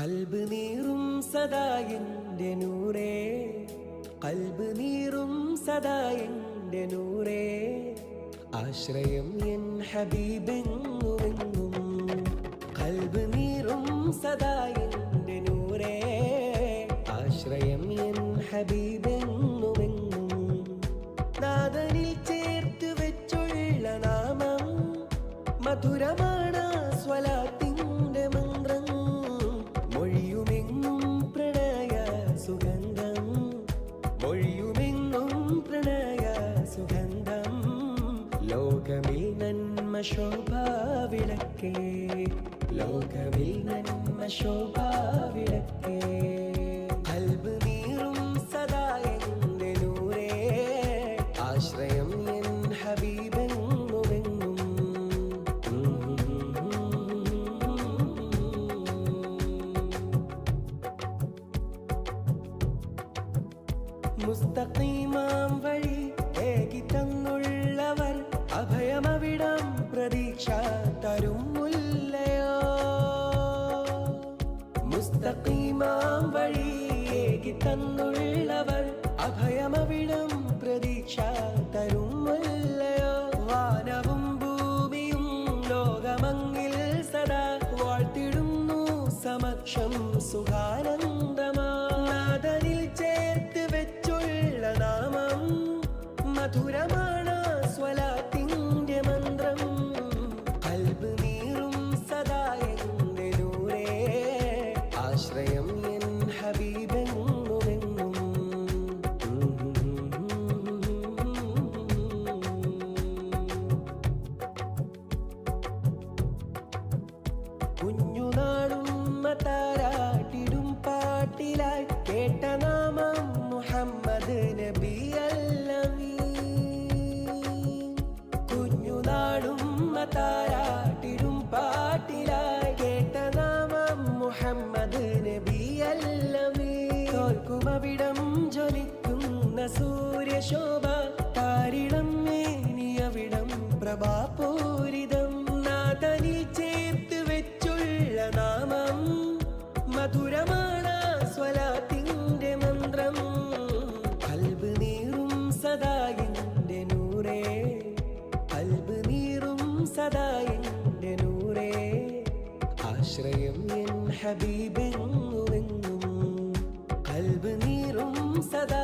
കൽബ് നീറും സദാ എന്റെ നൂറേ. കൽബ് നീറും സദാ എന്റെ നൂറേ. ആശ്രയം എൻ ഹബീബെങ്ങുമെങ്ങും കൽബ് നീറും സദാ എന്റെ നൂറേ. ആശ്രയം എൻ ഹബീബെങ്ങുമെങ്ങും നാദനിൽ ചേർത്ത് വെച്ചുള്ള നാമം മധുരമാണ് നന്മ ശോഭാവിളക്കേ ലോകമിൽ നന്മ ശോഭാവിളക്കേ അൽബ് നീറും സദാ എന്റെ നൂറേ. ആശ്രയം എൻ ഹബീബെങ്ങുമെങ്ങും മുസ്തഖീമാം വഴി മുസ്തഖീമാം വഴി തന്നുള്ളവർ അഭയമവിടം പ്രതീക്ഷ തരുമല്ലയോ? വാനവും ഭൂമിയും ലോകമങ്ങിൽ സദാ വാഴ്ത്തിടുന്നു സമക്ഷം സുഖാനന്ദമാതനിൽ ചേർത്ത് വെച്ചുള്ള നാമം മധുരമാണ് കുഞ്ഞുനാളും താരാട്ടിടും പാട്ടിലായി കേട്ട നാമം മുഹമ്മദ് നബി അല്ലമീ. കുഞ്ഞുനാളും താരാട്ടിടും പാട്ടിലായി കേട്ട നാമം മുഹമ്മദ് നബി അല്ലമീ. തോൽക്കുമവിടം ജ്വലിക്കുന്ന സൂര്യശോഭ താരിടം മേനിയവിടം പ്രഭാപൂരിതം ആശ്രയം എൻ ഹബീബെങ്ങുമെങ്ങും കൽബ് നീറും സദാ